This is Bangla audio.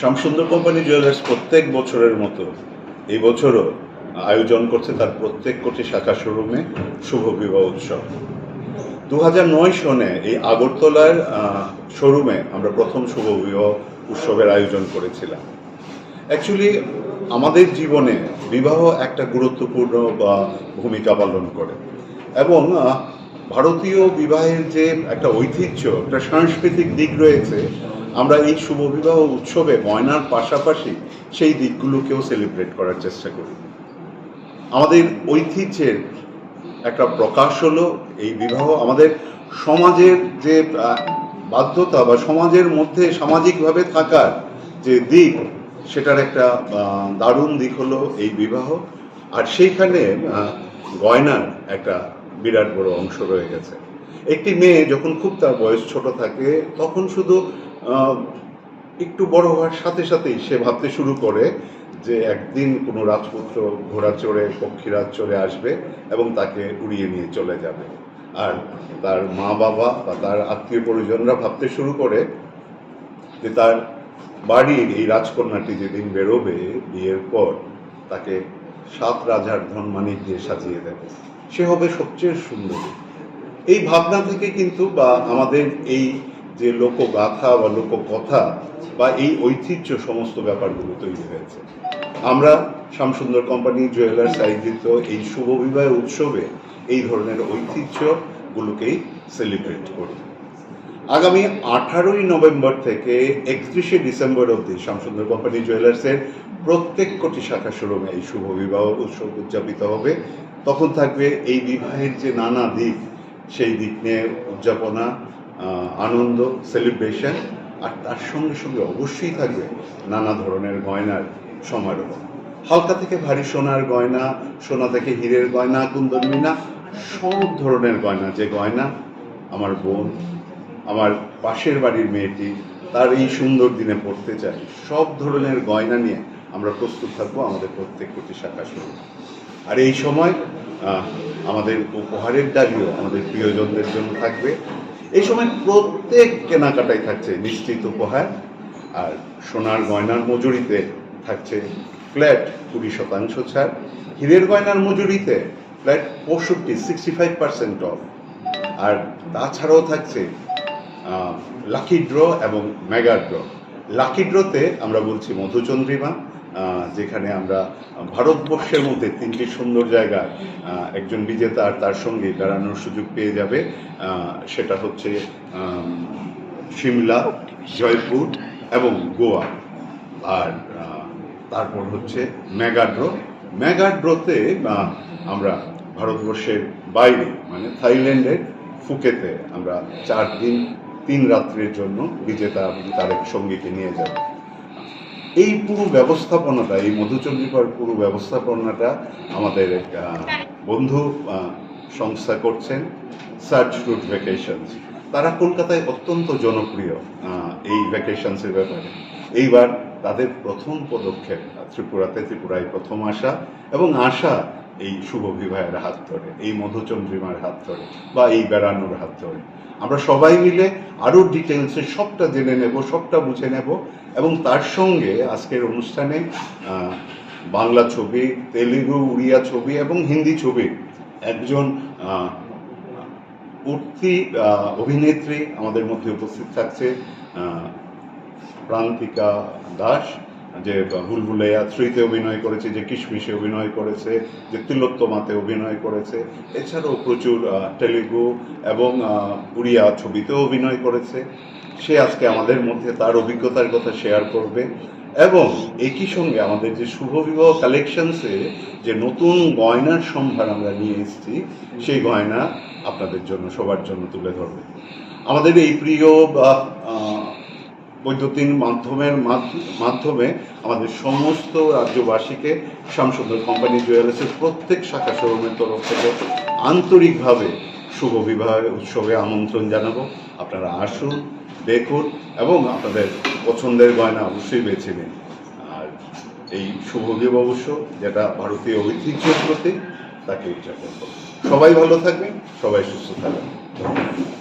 শ্যামসুন্দর কোম্পানি জুয়েলার্স প্রত্যেক বছরের মতো এই বছরও আয়োজন করছে তার প্রত্যেক কোটি শাখা শোরুমে শুভ বিবাহ উৎসব। দু সনে এই আগরতলার শোরুমে আমরা প্রথম শুভ বিবাহ উৎসবের আয়োজন করেছিলাম। অ্যাকচুয়ালি আমাদের জীবনে বিবাহ একটা গুরুত্বপূর্ণ, বা, ভূমিকা পালন করে। এবং ভারতীয় বিবাহের যে একটা ঐতিহ্য, একটা সাংস্কৃতিক দিক রয়েছে আমরা এই শুভ বিবাহ উৎসবে গয়নার পাশাপাশি সেই দিকগুলোকেও সেলিব্রেট করার চেষ্টা করি। আমাদের ঐতিহ্যের একটা প্রকাশ হলো, এই বিবাহ আমাদের সমাজের যে বাধ্যতা বা সমাজের মধ্যে সামাজিকভাবে থাকার যে দিক, সেটার একটা দারুণ দিক হলো এই বিবাহ। আর সেইখানে গয়নার একটা বিরাট বড় অংশ রয়ে গেছে। একটি মেয়ে যখন খুব তার বয়স ছোট থাকে, তখন শুধু একটু বড় হওয়ার সাথে সাথেই সে ভাবতে শুরু করে যে একদিন কোনো রাজপুত্র ঘোড়া চড়ে পক্ষীরাজ চলে আসবে এবং তাকে উড়িয়ে নিয়ে চলে যাবে। আর তার মা বাবা বা তার আত্মীয় পরিজনরা ভাবতে শুরু করে যে তার বাড়ির এই রাজকন্যাটি যেদিন বেরোবে বিয়ের পর, তাকে সাত রাজার ধন ধনমানিক দিয়ে সাজিয়ে দেবে। সে হবে সবচেয়ে সুন্দর। এই ভাবনা থেকে কিন্তু বা আমাদের এই যে লোকগাথা বা লোককথা বা এই ঐতিহ্য সমস্ত ব্যাপারগুলো তৈরি হয়েছে। আমরা শ্যামসুন্দর কোম্পানি জুয়েলার্স আয়োজিত এই শুভ বিবাহ উৎসবে এই ধরনের ঐতিহ্যগুলোকেই সেলিব্রেট করি। আগামী আঠারোই নভেম্বর থেকে একত্রিশে ডিসেম্বর অবধি শ্যামসুন্দর কোম্পানি জুয়েলার্সের প্রত্যেক কোটি শাখা শোরুমে এই শুভ বিবাহ উৎসব উদযাপিত হবে। তখন থাকবে এই বিবাহের যে নানা দিক, সেই দিক নিয়ে উদযাপনা আনন্দ সেলিব্রেশন আর তার সঙ্গে সঙ্গে অবশ্যই থাকবে নানা ধরনের গয়নার সমারোহ। হালকা থেকে ভারী সোনার গয়না, সোনা থেকে হীরের গয়না, কুন্দন মিনা, সব ধরনের গয়না। যে গয়না আমার বোন, আমার পাশের বাড়ির মেয়েটি তার এই সুন্দর দিনে পড়তে চাই সব ধরনের গয়না নিয়ে আমরা প্রস্তুত থাকব আমাদের প্রত্যেক কোটি শাখা শুরু আর এই সময় আমাদের উপহারের ডালিও আমাদের প্রিয়জনদের জন্য থাকবে। এই সময় প্রত্যেক কেনাকাটায় থাকছে নিশ্চিত উপহার, আর সোনার গয়নার মজুরিতে থাকছে ফ্ল্যাট কুড়ি শতাংশ ছাড়, হীরের গয়নার মজুরিতে ফ্ল্যাট পঁয়ষট্টি সিক্সটি ফাইভ পার্সেন্ট অফ আর তাছাড়াও থাকছে লাকি ড্র এবং মেগা ড্র লাকি ড্রতে আমরা বলছি মধুচন্দ্রিমা যেখানে আমরা ভারতবর্ষের মধ্যে তিনটি সুন্দর জায়গা একজন বিজেতা আর তার সঙ্গে বেড়ানোর সুযোগ পেয়ে যাবে সেটা হচ্ছে সিমলা জয়পুর এবং গোয়া। আর তারপর হচ্ছে মেগা ড্র মেগা ড্রতে আহ, আমরা ভারতবর্ষের বাইরে মানে থাইল্যান্ডের ফুকেতে আমরা চার দিন তিন রাত্রির জন্য বিজেতা তার সঙ্গীকে নিয়ে যাব। এই পুরো ব্যবস্থাপনাটা, এই মধুচন্দ্রিকার পুরো ব্যবস্থাপনাটা আমাদের বন্ধু সংস্থা করছেন সার্চ রুট ভ্যাকেশনস তারা কলকাতায় অত্যন্ত জনপ্রিয় এই ভ্যাকেশনসের ব্যাপারে। এইবার তাদের প্রথম পদক্ষেপ, ত্রিপুরাতে ত্রিপুরায় প্রথম আসা এবং আসা এই শুভ বিবাহের হাত ধরে, এই মধুচন্দ্রিমার হাত ধরে বা এই বেড়ানোর হাত ধরে। আমরা সবাই মিলে আরও ডিটেলসে সবটা জেনে নেব, সবটা বুঝে নেব এবং তার সঙ্গে আজকের অনুষ্ঠানে বাংলা ছবি, তেলেগু, উড়িয়া ছবি এবং হিন্দি ছবি একজন উঠতি অভিনেত্রী আমাদের মধ্যে উপস্থিত থাকছে প্রান্তিকা দাস। যে ভুলভুলাইয়া থ্রিতে অভিনয় করেছে, যে কিশমিশে অভিনয় করেছে, যে তিলোত্তমাতে অভিনয় করেছে, এছাড়াও প্রচুর তেলেগু এবং উড়িয়া ছবিতেও অভিনয় করেছে। সে আজকে আমাদের মধ্যে তার অভিজ্ঞতার কথা শেয়ার করবে। এবং একই সঙ্গে আমাদের যে শুভ বিবাহ কালেকশনসে যে নতুন গয়নার সম্ভার আমরা নিয়ে এসেছি, সেই গয়না আপনাদের জন্য, সবার জন্য তুলে ধরবে। আমাদের এই প্রিয় বা বৈদ্যুতিন মাধ্যমের মাধ্য- মাধ্যমে আমাদের সমস্ত রাজ্যবাসীকে শ্যামসুন্দর কোম্পানি জুয়েলার্সের প্রত্যেক শাখা শোরুমের তরফ থেকে আন্তরিকভাবে শুভ বিবাহ উৎসবে আমন্ত্রণ জানাব। আপনারা আসুন, দেখুন এবং আপনাদের পছন্দের গয়না অবশ্যই বেছে নিন। আর এই শুভ বিবাহ উৎসব যেটা ভারতীয় ঐতিহ্যের প্রতি তাকে উদযাপন করুন। সবাই ভালো থাকবেন, সবাই সুস্থ থাকবেন।